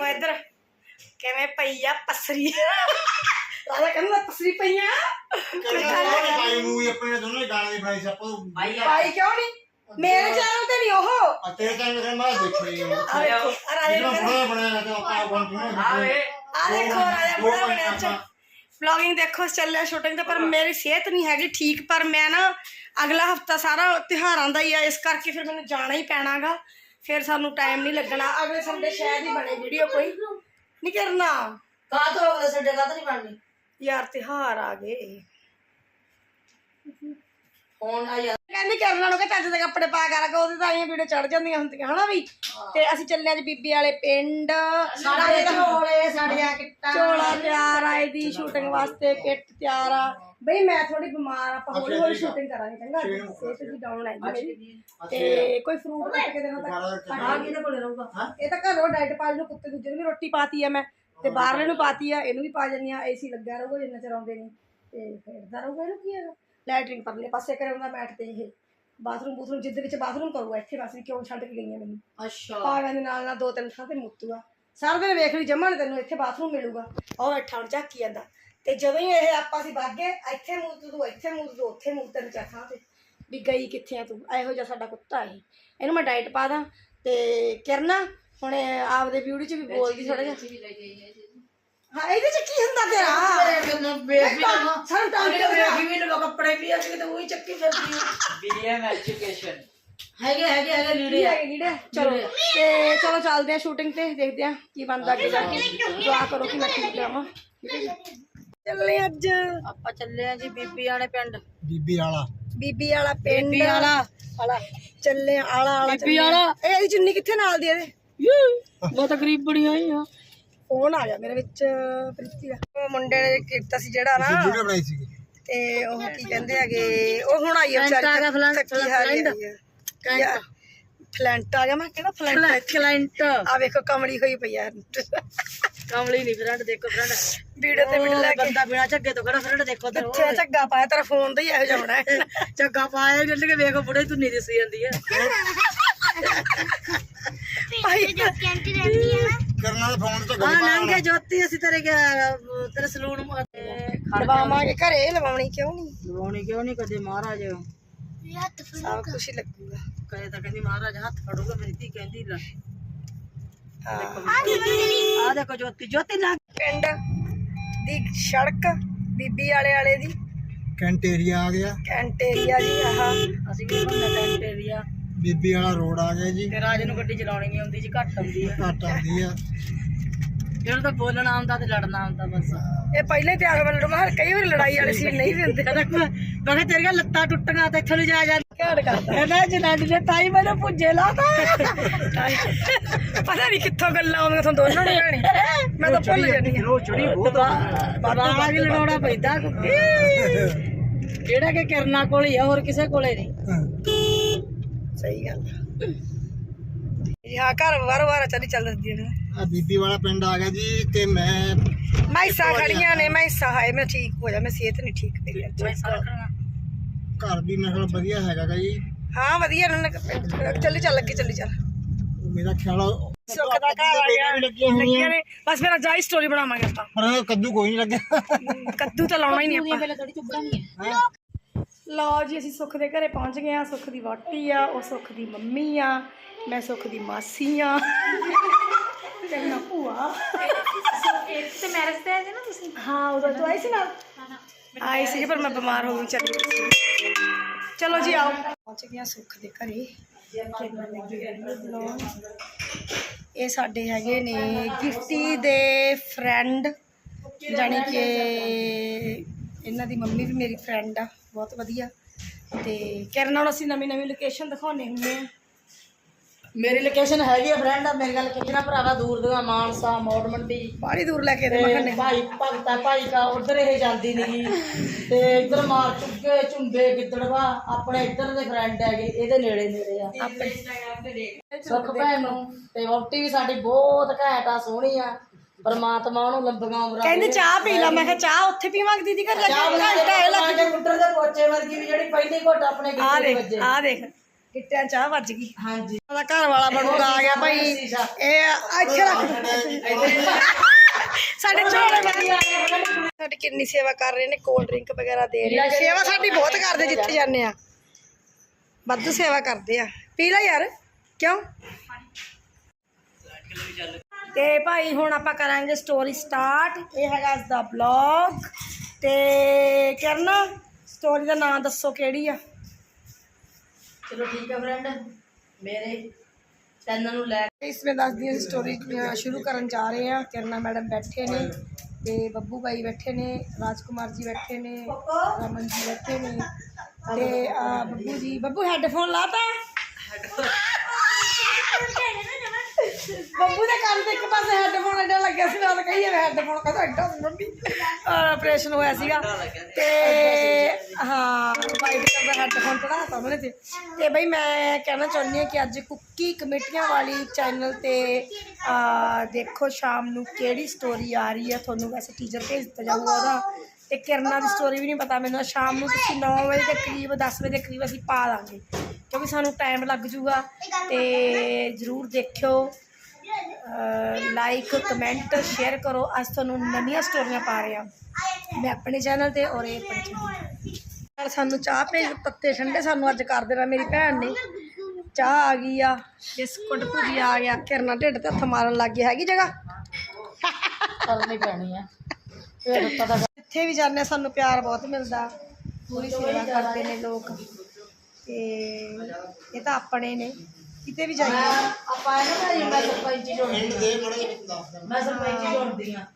ਦੇਖੋ ਇੱਧਰ। ਕਿਵੇਂ ਪਈ ਆ ਪਸਰੀ। ਰਾਜਾ ਕਹਿੰਦਾ ਪਸਰੀ ਪਈਆਂ ਭਾਈ ਮੂਵੀ ਆਪਣੇ ਨੇ ਦੋਨੋਂ ਹੀ ਗਾਣੇ ਦੀ ਬਣਾਈ ਸੀ ਆਪਾਂ ਨੂੰ ਭਾਈ ਕਿਉਂ ਨਹੀਂ? ਮੇਰੇ ਚੈਨਲ ਤੇ ਨਹੀਂ ਉਹ। ਚੈਨਲ ਤੇ ਮੈਂ ਦੇਖੀ ਹੈ ਆ। ਦੇਖੋ ਆ ਰਾਜਾ ਨੂੰ ਕਹਿੰਦਾ ਬੜਾ ਬਣਾਇਆ ਤਾਂ ਆਪਾਂ ਗਾਣ ਪੀਣਾ ਆ ਦੇਖੋ। ਰਾਜਾ ਬੜਾ ਬਣਿਆ ਅੱਛਾ ਵਲੌਗਿੰਗ ਦੇਖੋ ਚੱਲਿਆ ਸ਼ੂਟਿੰਗ ਤੇ ਪਰ ਮੇਰੀ ਸਿਹਤ ਨਹੀਂ ਹੈਗੀ ਠੀਕ ਪਰ ਮੈਂ ਨਾ ਅਗਲਾ ਹਫਤਾ ਸਾਰਾ ਤਿਉਹਾਰਾਂ ਦਾ ਹੀ ਆ ਇਸ ਕਰਕੇ ਫਿਰ ਮੈਨੂੰ ਜਾਣਾ ਹੀ ਪੈਣਾਗਾ। ਫਿਰ ਸਾਨੂੰ ਟਾਈਮ ਨਹੀਂ ਲੱਗਣਾ। ਅਗਲੇ ਸੰਡੇ ਸ਼ਾਇਦ ਹੀ ਬਣੇ ਵੀਡੀਓ ਕੋਈ। ਨਹੀਂ ਕਰਨਾ। ਕਾ ਤੋਂ ਅਗਲੇ ਸੰਡੇ ਕਾ ਨਹੀਂ ਬਣਨੀ? ਯਾਰ ਤਿਉਹਾਰ ਆ ਗਏ। ਹੁਣ ਆ ਯਾਰ। ਕਹਿੰਦੀ ਕਰਨ ਵਾਲੋਂ ਕਿ ਚੱਜ ਦੇ ਕੱਪੜੇ ਪਾ ਕੇ ਲਗਾ ਉਹਦੇ ਤਾਂ ਇਹ ਵੀਡੀਓ ਚੜ ਜਾਂਦੀਆਂ ਹੁੰਦੀਆਂ ਹਨਾ ਵੀ? ਤੇ ਅਸੀਂ ਚੱਲੇ ਅੱਜ ਬੀਬੀ ਵਾਲੇ ਪਿੰਡ। ਸਾਡੇ ਝੋਲੇ ਸਾਡੀਆਂ ਕਿੱਟਾਂ। ਚੋਲਾ ਤਿਆਰ ਆ ਇਹਦੀ ਸ਼ੂਟਿੰਗ ਵਾਸਤੇ ਕਿੱਟ ਤਿਆਰ ਆ। ਬਈ ਮੈਂ ਥੋੜੀ ਬਿਮਾਰ ਆ ਆਪਾਂ ਹੌਲੀ ਹੌਲੀ ਸ਼ੂਟਿੰਗ ਕਰਾਂਗੇ ਚੰਗਾ? ਸਿਹਤ ਦੀ ਡਾਊਨ ਜੀ ਮੇਰੀ ਤੇ ਕੋਈ ਫਰੂਟ ਕੱਟ ਕੇ ਦੇਣਾ ਤਾਂ ਆ ਕਿਹਦੇ ਕੋਲੇ ਰਹੂਗਾ। ਇਹ ਤਾਂ ਘਰੋਂ ਡਾਈਟ ਪਾ ਨੂੰ ਕੁੱਤੇ ਦੂਜੇ ਨੂੰ ਵੀ ਰੋਟੀ ਪਾਤੀ ਆ ਮੈਂ ਤੇ ਬਾਹਰਲੇ ਨੂੰ ਪਾਤੀ ਆ ਇਹਨੂੰ ਵੀ ਪਾ ਜੰਨੀ ਆ ਏਸੀ ਲੱਗਾ ਰਹੂਗਾ ਜਿੰਨਾ ਚਿਰ ਆਉਂਦੇ ਨਹੀਂ। ਤੇ ਖੇਡਦਾ ਰਹੂਗਾ ਇਹਨੂੰ ਕੀ ਹੈਗਾ? ਲੈਟਰਿੰਗ ਪਰਲੇ ਪਾਸੇ ਕਰਾਉਂਦਾ ਮੈਟ ਤੇ ਇਹ। ਬਾਥਰੂਮ ਬੂਥਰੂਮ ਜਿੱਦ ਵਿੱਚ ਬਾਥਰੂਮ ਕਰੂਗਾ ਇੱਥੇ ਬਸ ਵੀ ਕਿਉਂ ਛੱਡ ਕੇ ਗਈਆਂ ਮੈਨੂੰ। ਅੱਛਾ। ਪਾਗਾਂ ਦੇ ਨਾਲ ਨਾਲ ਦੋ ਤਿੰਨ ਥਾਂ ਤੇ ਮੁੱਤੂਗਾ ਸਾਰਾ ਦਿਨ ਵੇਖ ਲਈ ਜਮਾ ਨੇ ਤੈਨੂੰ ਇੱਥੇ ਬਾਥਰੂਮ ਮਿਲੂਗਾ। ਉਹ ਬੈਠਾ ਹੁਣ ਝਾਕੀ ਜਾਂਦਾ। ਤੇ ਜਦੋਂ ਹੀ ਇਹ ਆਪਾਂ ਸੀ ਬਾਗੇ ਇੱਥੇ ਮੂਤ ਤੂੰ ਇੱਥੇ ਮੂਤ ਤੂੰ ਉੱਥੇ ਮੂਤ ਤੈਨੂੰ ਚਾਹ ਤੇ। ਵੀ ਗਈ ਕਿੱਥੇ ਆ ਤੂੰ? ਇਹੋ ਜਿਹਾ ਸਾਡਾ ਕੁੱਤਾ ਇਹ। ਇਹਨੂੰ ਮੈਂ ਡਾਈਟ ਪਾ ਦਾਂ ਤੇ ਕਿਰਨਾ ਹੁਣ ਇਹ ਆਪਦੇ ਵੀਡੀਓ ਚ ਵੀ ਬੋਲਦੀ ਥੋੜਾ ਜਿਹਾ। ਹਾਂ ਇਹਦੇ ਚ ਕੀ ਹੁੰਦਾ ਤੇਰਾ? ਮੈਨੂੰ ਬੇਬੀ ਨਾ ਸਾਨੂੰ ਤਾਂ ਬੇਬੀ ਵੀ ਲੋ ਕੱਪੜੇ ਵੀ ਅੱਜ ਕਿਤੇ ਉਹੀ ਚੱਕੀ ਫਿਰਦੀ ਆ। BDM education. ਹੈਗੇ ਹੈਗੇ ਹੈਗੇ ਲੀੜੇ ਆ। ਹੈਗੇ ਲੀੜੇ ਚਲੋ ਤੇ ਚਲੋ ਚੱਲਦੇ ਆ ਸ਼ੂਟਿੰਗ ਤੇ ਦੇਖਦੇ ਆ ਕੀ ਬਣਦਾ ਜਾ ਕੇ ਦੁਆ ਕਰੋ ਕਿ ਮੈਂ ਠੀਕ ਰਹਾਂ ਚੱਲੇ ਅੱਜ। ਆਪਾਂ ਚੱਲੇ ਆ ਜੀ ਬੀਬੀ ਆਣੇ ਪਿੰਡ। ਬੀਬੀ ਵਾਲਾ। ਬੀਬੀ ਵਾਲਾ ਪਿੰਡ। ਬੀਬੀ ਵਾਲਾ। ਵਾਲਾ। ਚੱਲੇ ਆਲਾ ਆਲਾ ਬੀਬੀ ਵਾਲਾ। ਇਹ ਇਹਦੀ ਚੁੰਨੀ ਕਿੱਥੇ ਨਾਲ ਦੀ ਇਹਦੇ? ਮੈਂ ਤਾਂ ਗਰੀਬ ਬਣੀ ਹੋਈ ਆ। ਫੋਨ ਆ ਗਿਆ ਮੇਰੇ ਵਿੱਚ ਪ੍ਰੀਤੀ ਦਾ। ਉਹ ਮੁੰਡੇ ਨੇ ਕੀਤਾ ਸੀ ਜਿਹੜਾ ਨਾ ਵੀਡੀਓ ਬਣਾਈ ਸੀ ਤੇ ਉਹ ਕੀ ਕਹਿੰਦੇ ਹੈਗੇ ਉਹ ਹੁਣ ਆਈ ਆ ਵਿਚਾਰੀ ਥੱਕੀ ਹਾਰੀ ਆਈ ਆ। ਫਲੈਂਟ। ਆ। ਗਿਆ ਮੈਂ ਕਿਹੜਾ ਫਲੈਂਟ ਆ ਵੇਖੋ ਕਮਲੀ ਹੋਈ ਪਈ ਆ। ਕਮਲੀ ਨਹੀਂ ਫਰੈਂਡ ਦੇਖੋ ਫਰੈਂਡ ਵੀਡੀਓ ਤੇ ਵੀਡੀਓ ਲੈ ਕੇ ਬੰਦਾ ਬਿਨਾ ਝੱਗੇ ਤੋਂ ਖੜਾ ਫਰੈਂਡ ਦੇਖੋ ਤੇ ਕਿੱਥੇ ਝੱਗਾ ਪਾਇਆ ਤੇਰਾ ਫੋਨ ਤੇ ਹੀ ਇਹੋ ਜਿਹਾ ਹੋਣਾ ਹੈ। ਝੱਗਾ ਪਾਇਆ ਜੱਲ ਕੇ ਵੇਖੋ ਬੁੜੇ ਤੂੰ ਨਹੀਂ ਦਿਸੀ ਜਾਂਦੀ ਹੈ। ਭਾਈ ਕਰਨਾ ਦੇ ਫੋਨ ਤੇ ਆ ਲੰਘੇ ਜੋਤੀ ਅਸੀਂ ਤੇਰੇ ਤੇਰੇ ਸਲੂਨ ਲਵਾਵਾਂਗੇ ਘਰੇ ਲਵਾਉਣੀ ਕਿਉਂ ਨਹੀਂ ਲਵਾਉਣੀ ਕਿਉਂ ਨਹੀਂ ਕਦੇ ਮਹਾਰਾਜ। ਸਭ ਕੁਝ ਹੀ ਲੱਗੂਗਾ। ਕਹੇ ਤਾਂ ਕਹਿੰਦੀ ਮਹਾਰਾਜ ਹੱਥ ਫੜੂਗਾ ਮੇਰੀ ਧੀ ਕਹਿੰਦੀ ਲੈ। ਹਾਂ। ਆ ਦੇਖੋ ਜੋਤੀ ਜੋਤੀ ਨਾ ਪਿੰਡ ਦੀ ਸੜਕ ਬੀਬੀ ਵਾਲੇ ਵਾਲੇ ਦੀ। ਕੈਂਟੇਰੀਆ ਆ ਗਿਆ। ਕੈਂਟੇਰੀਆ ਜੀ ਆਹ। ਅਸੀਂ ਵੀ ਬੰਦਾ ਟੈਂਟ ਏਰੀਆ ਬੀਬੀ ਵਾਲਾ ਰੋਡ ਆ ਗਿਆ ਜੀ। ਤੇ ਰਾਜ ਨੂੰ ਗੱਡੀ ਚਲਾਉਣੀ ਨਹੀਂ ਆਉਂਦੀ ਜੀ ਘੱਟ ਆਉਂਦੀ ਆ। ਘੱਟ ਆਉਂਦੀ ਆ। ਇਹਨੂੰ ਤਾਂ ਬੋਲਣਾ ਆਉਂਦਾ ਤੇ ਲੜਨਾ ਆਉਂਦਾ ਬਸ। ਇਹ ਪਹਿਲੇ ਤੇ ਕਈ ਵਾਰ ਲੜਾਈ ਵਾਲੇ ਸੀ ਨਹੀਂ ਵੀ ਹੁੰਦੇ। ਕਹਿੰਦਾ ਤੇਰੀਆਂ ਲੱਤਾਂ ਟੁੱਟੀਆਂ ਤੇ ਇੱਥੋਂ ਨੂੰ ਜਾ ਜਾ ਘੜ ਕਰਦਾ। ਕਹਿੰਦਾ ਜਨਾਨੀ ਨੇ ਤਾਈ ਮੈਨੂੰ ਪੁੱਜੇ ਲਾਤਾ। ਪਤਾ ਨਹੀਂ ਕਿੱਥੋਂ ਗੱਲਾਂ ਆਉਂਦੀਆਂ ਤੁਹਾਨੂੰ ਦੋਨਾਂ ਨੂੰ ਭੈਣੀ ਮੈਂ ਤਾਂ ਭੁੱਲ ਜਾਂਦੀ ਹਾਂ। ਚੜੀ ਬਹੁਤ ਬਾਗ ਲੜਾਉਣਾ ਪੈਂਦਾ। ਕੁੱਤੀ ਜਿਹੜਾ ਕਿ ਕਰਨਾ ਕੋਲ ਹੀ ਆ ਹੋਰ ਕਿਸੇ ਕੋਲੇ ਨਹੀਂ। ਸਹੀ ਗੱਲ ਘਰ ਵਾਰ ਵਾਰ ਚੱਲੀ ਚੱਲਦੀ ਹੈ ਆ ਬੀਬੀ ਵਾਲਾ ਪਿੰਡ ਆ ਗਿਆ ਜੀ ਤੇ ਮੈਂ ਮੈਸਾਂ ਖੜੀਆਂ ਨੇ ਮੈਸਾਂ ਹਾਏ ਮੈਂ ਠੀਕ ਹੋ ਜਾ ਮੈਂ ਸਿਹਤ ਨਹੀਂ ਠੀਕ ਮੇਰੀ। ਘਰ ਵੀ ਮੇਰੇ ਕੋਲ ਵਧੀਆ ਹੈਗਾ ਗਾ ਜੀ। ਹਾਂ ਵਧੀਆ ਇਹਨਾਂ ਨੇ ਚੱਲੀ ਚੱਲ ਅੱਗੇ ਚੱਲੀ ਚੱਲ। ਮੇਰਾ ਖਿਆਲ ਆ ਸੁੱਖ ਦਾ ਘਰ ਆ ਗਿਆ ਵੀ ਲੱਗੀਆਂ ਹੋਈਆਂ। ਲੱਗੀਆਂ ਨੇ। ਬਸ ਮੇਰਾ ਜਾਈ ਸਟੋਰੀ ਬਣਾਵਾਂਗੇ ਆਪਾਂ। ਪਰ ਕੱਦੂ ਕੋਈ ਨਹੀਂ ਲੱਗਿਆ। ਕੱਦੂ ਤਾਂ ਲਾਉਣਾ ਹੀ ਨਹੀਂ ਆਪਾਂ। ਲਓ ਜੀ ਅਸੀਂ ਸੁੱਖ ਦੇ ਘਰੇ ਪਹੁੰਚ ਗਏ ਆ ਸੁੱਖ ਦੀ ਵਾਟੀ ਆ ਉਹ ਸੁੱਖ ਦੀ ਮੰਮੀ ਆ ਮੈਂ ਸੁੱਖ ਦੀ ਮਾਸੀ ਆ। ਤੇ ਮੈਂ ਭੂਆ ਤੇ ਮੈਰਿਜ ਤੇ ਆਏ ਸੀ ਨਾ ਤੁਸੀਂ? ਹਾਂ ਉਦੋਂ ਤੂੰ ਆਈ ਸੀ ਨਾਲ? ਆਈ ਸੀ ਪਰ ਮੈਂ ਬਿਮਾਰ ਹੋ ਗਈ, ਚੱਲੀ ਗਈ ਸੀ। ਚਲੋ ਜੀ, ਆਓ। ਪਹੁੰਚ ਗਿਆ ਸੁੱਖ ਦੇ ਘਰੇ। ਇਹ ਸਾਡੇ ਹੈਗੇ ਨੇ ਗਿਫਟੀ ਦੇ ਫਰੈਂਡ, ਜਾਣੀ ਕਿ ਇਹਨਾਂ ਦੀ ਮੰਮੀ ਵੀ ਮੇਰੀ ਫਰੈਂਡ ਆ, ਬਹੁਤ ਵਧੀਆ। ਤੇ ਕਿਰਨ ਨਾਲ ਅਸੀਂ ਨਵੀਂ ਨਵੀਂ ਲੋਕੇਸ਼ਨ ਦਿਖਾਉਣੇ ਹੁੰਦੇ ਆ। ਮੇਰੀ ਲੋਕੇਸ਼ਨ ਹੈਗੀ ਆ ਫਰੈਂਡ ਆ ਮੇਰੀ ਗੱਲ ਕਿਹਨਾਂ ਭਰਾਵਾ ਦੂਰ ਦੀਆਂ ਮਾਨਸਾ ਮੋੜ ਮੰਡੀ। ਬਾਹਲੀ ਦੂਰ ਲੈ ਕੇ ਦੇ ਤੇ ਮਖੰਨੇ ਭਾਈ ਭਗਤਾ ਭਾਈ ਕਾ ਉਧਰ ਇਹ ਜਾਂਦੀ ਨਹੀਂ ਤੇ ਇੱਧਰ ਮਾਰ ਚੁੱਕੇ ਝੁੰਬੇ ਗਿੱਦੜਵਾ ਆਪਣੇ ਇੱਧਰ ਦੇ ਫਰੈਂਡ ਹੈਗੇ ਇਹਦੇ ਨੇੜੇ ਨੇੜੇ ਆ। ਸੁੱਖ ਭੈਣ ਨੂੰ ਤੇ ਵੋਟੀ ਵੀ ਸਾਡੀ ਬਹੁਤ ਘੈਂਟ ਆ ਸੋਹਣੀ ਆ। ਪਰਮਾਤਮਾ ਉਹਨੂੰ ਲੰਬੀਆਂ ਉਮਰਾਂ ਕਹਿੰਦੇ ਚਾਹ ਪੀ ਲਾ ਮੈਂ ਕਿਹਾ ਚਾਹ ਉੱਥੇ ਪੀਵਾਂਗੇ ਦੀਦੀ ਘਰ ਜਾ ਚਾਹ ਕੇ ਬਣਾ ਘੰਟਾ ਇਹ ਲੱਗ ਕੇ ਗੁੱਟਰ ਦੇ ਪੋਚੇ ਵਰਗੀ ਵੀ ਜਿਹੜੀ ਪਹਿਲੀ ਘੁੱਟ ਆਪਣੇ ਆ ਗਿੱਟੇ ਦੇਖ ਵੱਜੇ। ਆ ਦੇਖ। ਗਿੱਟਿਆਂ ਚਾਹ ਵੱਜ ਗਈ। ਹਾਂਜੀ। ਉਹਦਾ ਘਰ ਵਾਲਾ ਬਣੂਗਾ ਆ ਗਿਆ ਭਾਈ। ਇਹ ਇੱਥੇ ਰੱਖ ਸਾਡੇ ਝੋਲੇ ਵਧੀਆ ਸਾਡੀ ਕਿੰਨੀ ਸੇਵਾ ਕਰ ਰਹੇ ਨੇ ਕੋਲਡ ਡਰਿੰਕ ਵਗੈਰਾ ਦੇ ਰਹੇ ਨੇ। ਸੇਵਾ ਸਾਡੀ ਬਹੁਤ ਕਰਦੇ ਜਿੱਥੇ ਜਾਂਦੇ ਆ। ਵਾਧੂ ਸੇਵਾ ਕਰਦੇ ਆ। ਪੀ ਲੈ ਯਾਰ ਕਿਉਂ? ਤੇ ਭਾਈ ਹੁਣ ਆਪਾਂ ਕਰਾਂਗੇ ਸਟੋਰੀ ਸਟਾਰਟ ਇਹ ਹੈਗਾ ਅੱਜ ਦਾ ਬਲੌਗ ਤੇ ਕਰਨਾ ਸਟੋਰੀ ਦਾ ਨਾਮ ਦੱਸੋ ਕਿਹੜੀ ਆ? ਚਲੋ ਇਸ ਵਿੱਚ ਦੱਸਦੀ ਹਾਂ ਸਟੋਰੀ ਸ਼ੁਰੂ ਕਰਨ ਜਾ ਰਹੇ ਹਾਂ। ਕਿਰਨਾ ਮੈਡਮ ਬੈਠੇ ਨੇ ਤੇ ਬੱਬੂ ਭਾਈ ਬੈਠੇ ਨੇ ਰਾਜਕੁਮਾਰ ਜੀ ਬੈਠੇ ਨੇ ਰਮਨ ਜੀ ਬੈਠੇ ਨੇ ਤੇ ਬੱਬੂ ਜੀ ਬੱਬੂ ਹੈੱਡਫੋਨ ਲਾਤਾ? ਹੈੱਡਫੋਨ ਬੱਬੂ ਦੇ ਕੰਨ ਤੇ ਇੱਕ ਪਾਸੇ ਹੈੱਡਫੋਨ ਐਡਾ ਲੱਗਿਆ ਸੀ ਨਾਲ ਕਹੀਏ ਹੈੱਡਫੋਨ ਕਹਿੰਦਾ ਐਡਾ ਸੀ ਮੰਮੀ। ਆਪਰੇਸ਼ਨ ਹੋਇਆ ਸੀਗਾ। ਤੇ ਹਾਂ ਭਾਈ ਦੇ ਦਾ ਹੈੱਡਫੋਨ ਚੜਾ ਸਾਹਮਣੇ ਤੇ। ਤੇ ਬਈ ਮੈਂ ਕਹਿਣਾ ਚਾਹੁੰਦੀ ਹਾਂ ਕਿ ਅੱਜ ਕੁੱਕੀ ਕਮੇਟੀਆਂ ਵਾਲੀ ਚੈਨਲ ਤੇ ਆ, ਦੇਖੋ ਸ਼ਾਮ ਨੂੰ ਕਿਹੜੀ ਸਟੋਰੀ ਆ ਰਹੀ ਹੈ ਤੁਹਾਨੂੰ ਵੈਸੇ ਟੀਜ਼ਰ ਭੇਜ ਦਿੱਤਾ ਜਾਊਗਾ ਉਹਦਾ। ਤੇ ਕਿਰਨਾ ਦੀ ਸਟੋਰੀ ਵੀ ਨਹੀਂ ਪਤਾ ਮੈਨੂੰ। ਸ਼ਾਮ ਨੂੰ ਤੁਸੀਂ 9 ਵਜੇ ਦੇ ਕਰੀਬ 10 ਵਜੇ ਦੇ ਕਰੀਬ ਅਸੀਂ ਪਾ ਦਾਂਗੇ ਕਿਉਂਕਿ ਸਾਨੂੰ ਟਾਈਮ ਲੱਗ ਜੂਗਾ ਤੇ ਜਰੂਰ ਦੇਖਿਓ। ਲਾਈਕ ਕਮੈਂਟ ਸ਼ੇਅਰ ਕਰੋ। ਅੱਜ ਤੁਹਾਨੂੰ ਨਵੀਆਂ ਸਟੋਰੀਆਂ ਪਾ ਰਹੇ ਹਾਂ। ਮੈਂ ਆਪਣੇ ਚੈਨਲ ਤੇ ਔਰ ਇਹ ਆਪਣੇ ਚੈਨਲ ਨਾਲ ਸਾਨੂੰ ਚਾਹ ਭੇਜ ਤੱਤੇ ਠੰਡੇ ਸਾਨੂੰ ਅੱਜ ਕਰ ਦੇਣਾ ਮੇਰੀ ਭੈਣ ਨੇ। ਚਾਹ ਆ ਗਈ ਆ। ਬਿਸਕੁਟ ਭੁਜੀ ਆ ਗਿਆ। ਕਿਰਨਾ ਢਿੱਡ ਤੇ ਹੱਥ ਮਾਰਨ ਲੱਗ ਗਈ। ਹੈਗੀ ਜਗ੍ਹਾ? ਕਰਨੀ ਪੈਣੀ ਆ। ਜਿੱਥੇ ਵੀ ਜਾਂਦੇ ਸਾਨੂੰ ਪਿਆਰ ਬਹੁਤ ਮਿਲਦਾ। ਪੂਰੀ ਸੇਵਾ ਕਰਦੇ ਨੇ ਲੋਕ। ਤੇ ਇਹ ਤਾਂ ਆਪਣੇ ਨੇ। ਕਿਤੇ ਵੀ ਜਾਈਏ। ਆਪਾਂ ਇਹਨਾਂ ਦਾ ਮੈਂ ਸਰਪੰਚੀ ਜੁੜਦੀ ਮੈਂ ਸਰਪੰਚੀ ਜੁੜਦੀ ਆ